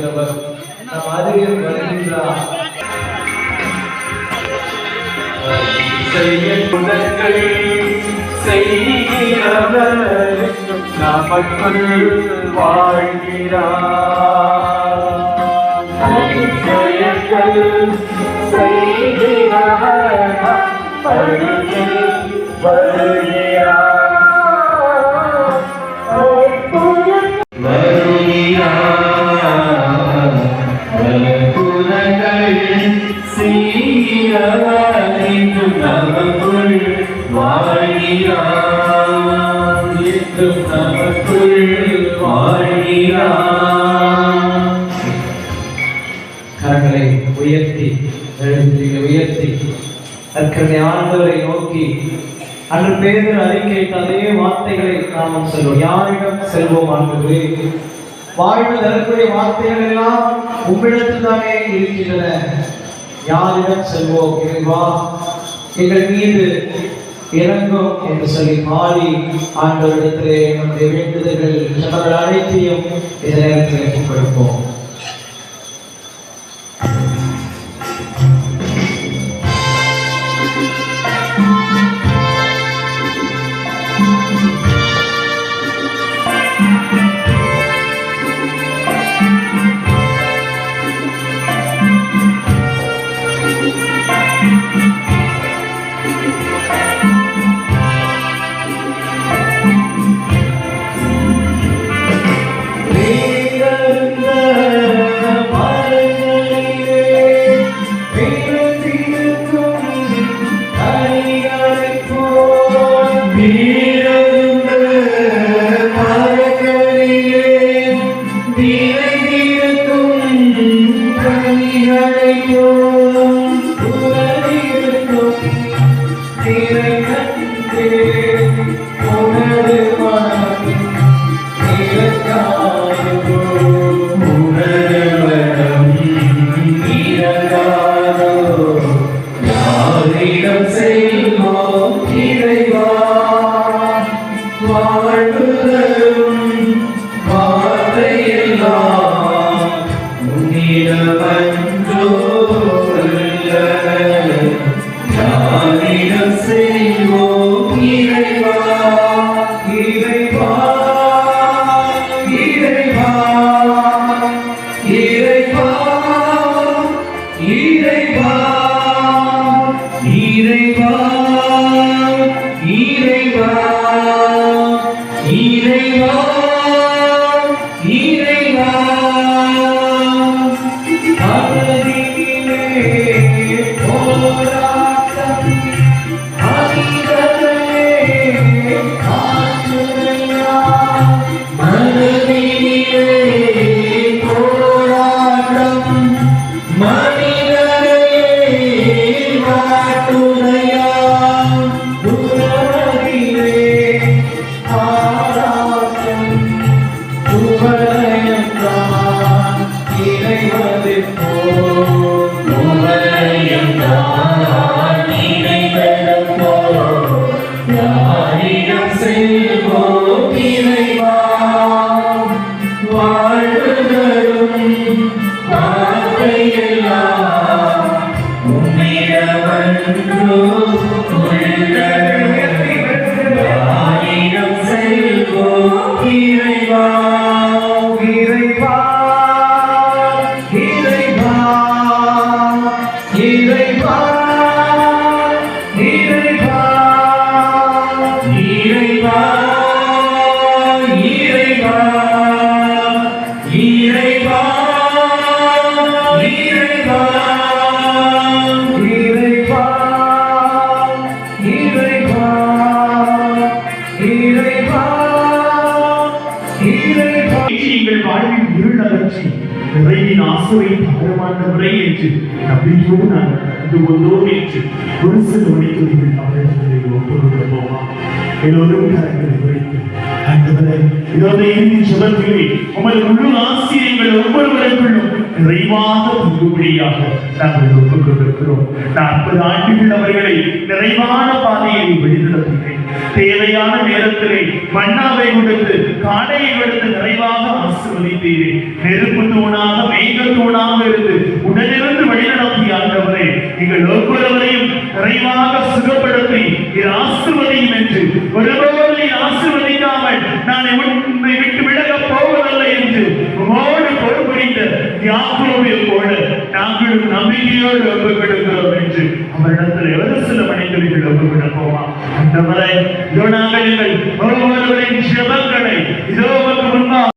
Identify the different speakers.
Speaker 1: இருக்கிறவர். நம் அருகில் வருகின்றார்
Speaker 2: செய்ய முதல்கள் செய்கிறவர் நமக்குள் வாழ்கிறார். செய்கிறவர் வாழ்கிறார் நமக்குள் வாழ்கிறார்
Speaker 1: கரங்களை உயர்த்தி எழுந்திரிகளை உயர்த்தி தற்கனை ஆண்டவரை நோக்கி அன்று பேரில் அறிக்கை அதே வார்த்தைகளை நாம் செல்வோம். யாரிடம் செல்வோம் ஆண்டு வாழ்வு தரக்கூடிய வார்த்தைகள் எல்லாம் உம்மிடத்தில் தானே இருக்கின்றன. யாரிடம் செல்வோம்? இறைவா எங்கள் மீது இறங்கும் என்று சொல்லி மாறி ஆண்டவரிடத்திலே நம்முடைய வேண்டுதல்கள் ஜபங்கள் அனைத்தையும் இந்த கொடுப்போம்
Speaker 2: Savior. இறைவா. பார்வையெல்லாம் உன்னிடவன்றோ
Speaker 3: நீங்கள் வாழ்வின் இருள் அகற்றி உறையின் ஆசுவை பாரமானவரை என்று நம்பிக்கையோடு நாங்கள் நடந்து கொண்டோம் என்று ஒரு நிறைவான பாதையை வழிநடத்துகிறேன் தேவையான நேரத்திலே மன்னாவை கொடுத்து காடையை கொடுத்து நிறைவாக ஆசிர்வதித்தீரே நெருப்பு தூணாக மேக தூணாக இருந்து உடனிருந்து வழிநடத்தி ஆண்டவரே எங்கள் ஒவ்வொருவரையும் நிறைவாக சுகப்படுத்தி இது ஆசிர்வதியும் என்று ஒருவரை ஆசிர்வதிக்காமல் நான் உன்னை விட்டு விலக போவதில்லை என்று உமோடு பொறுப்புரிந்த யாக்கோவை போல நாங்களும் நம்பிக்கையோடு ஒப்புக்கொடுக்கிறோம் என்று அவரிடத்தில் எவ்வளவு சில மனிதர்கள் ஒப்புக்கொடுப்போமா? அந்தவரை இதோ நாங்கள் எங்கள் ஒவ்வொருவரின் ஜெபங்களை இதோ